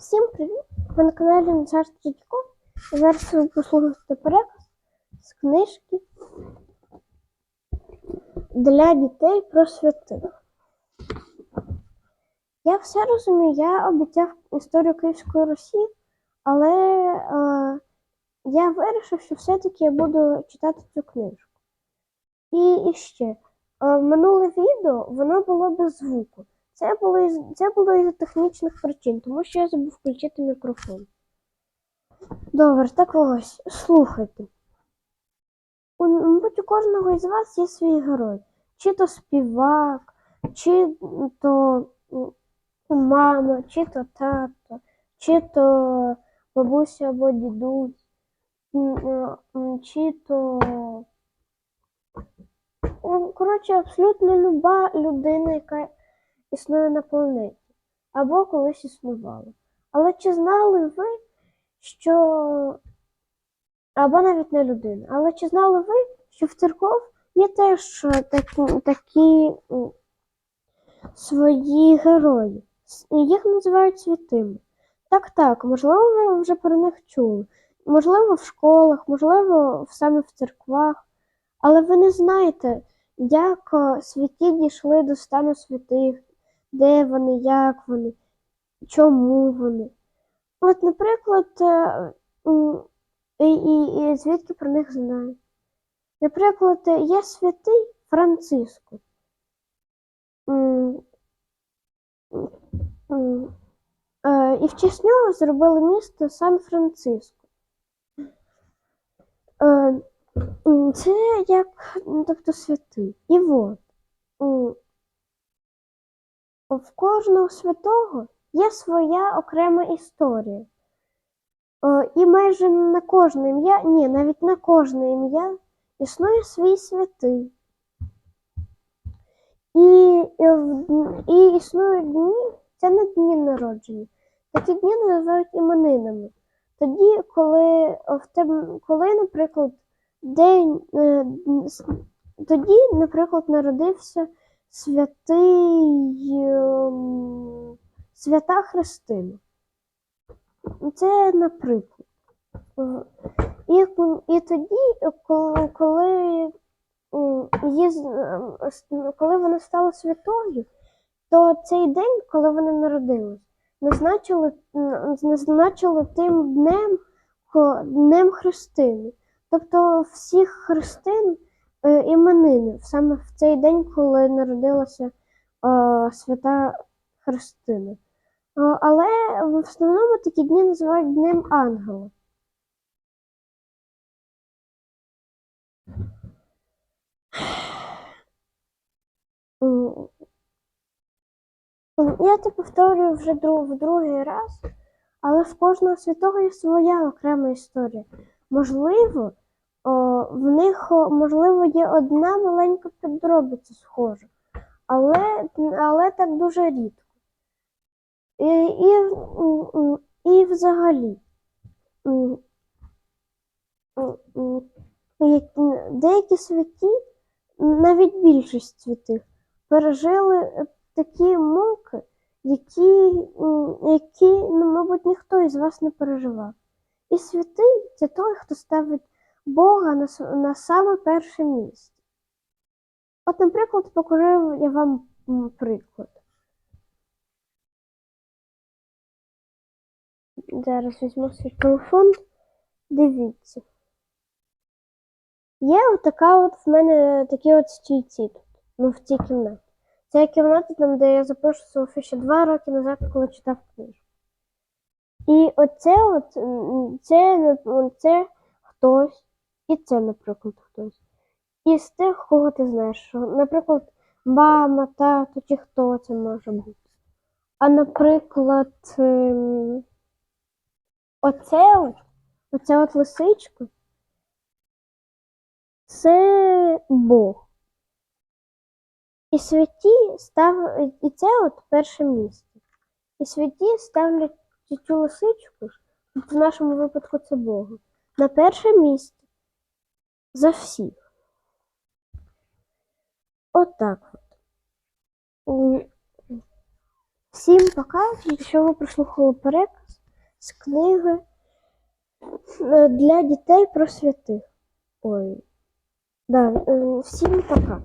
Всім привіт! Ви на каналі Назар. І зараз ви послухаєте переказ з книжки для дітей про святих. Я все розумію, я обіцяв історію Київської Русі, але е, я вирішив, що все-таки я буду читати цю книжку. І, і ще, е, минуле відео воно було без звуку. Це було із це було із технічних причин, тому що я забув включити мікрофон. Добре, так ось, слухайте. У, мабуть, у кожного із вас є свій герой. Чи то співак, чи то мама, чи то тато, чи то бабуся або дідусь, е, чи то. Коротше, абсолютно люба людина, яка існує на планеті або колись існувала. Але чи знали ви, що або навіть не людина, але чи знали ви, що в церков є теж такі, такі свої герої? Їх називають святими. Так, так, можливо, ви вже про них чули. Можливо, в школах, можливо, саме в церквах. Але ви не знаєте, як е, святі дійшли до стану святих, де вони, як вони, чому вони. От, наприклад, е, і, і, і звідки про них знають. Наприклад, е, є святий Франциско. Е, І в честь нього зробили місто Сан-Франциско. Це як, ну, тобто святий. І от. В кожного святого є своя окрема історія. Е, І майже на кожне ім'я, ні, навіть на кожне ім'я існує свій святий. І, і, існують дні, це не дні народження. Такі дні називають іменинами. Тоді, коли в тебе, коли, наприклад, день, е, тоді, наприклад, народився святий ем, свята Христина. Це наприклад. І, і тоді, коли, її, ем, коли вона стала святою, то цей день, коли вона народилась, назначили, назначили тим днем, днем Христини. Тобто всіх христин іменини саме в цей день, коли народилася е, свята Христина. Е, Але в основному такі дні називають Днем Ангела. Я це повторюю вже в другий раз, але в кожного святого є своя окрема історія. Можливо, в них можливо є одна маленька підробиця схожа, але, але так дуже рідко. І, і, і взагалі, деякі святі, навіть більшість святих, пережили такі муки, які, які ну, мабуть, ніхто із вас не переживав. І святий це той, хто ставить Бога на, на саме перше місце. От, наприклад, покажу я вам приклад. Зараз візьму свій телефон. Дивіться. Є отака от в мене такі от стільці тут, ну в цій кімнаті. Це кімната, там, де я записувався ще два роки назад, коли читав книжку. І оце от, це, це хтось, і це, наприклад, хтось. І з тих, кого ти знаєш, що, наприклад, мама, тато чи хто це може бути. А наприклад, ем, оце от, оце от лисичко, це Бог. І святі став, і це от перше місце. І святі ставлять цю лисичку, в нашому випадку це Бога, на перше місце за всіх. Отак от. Всім пока, якщо ви прослухали переказ з книги е, для дітей про святих. Ой. Да, всім пока.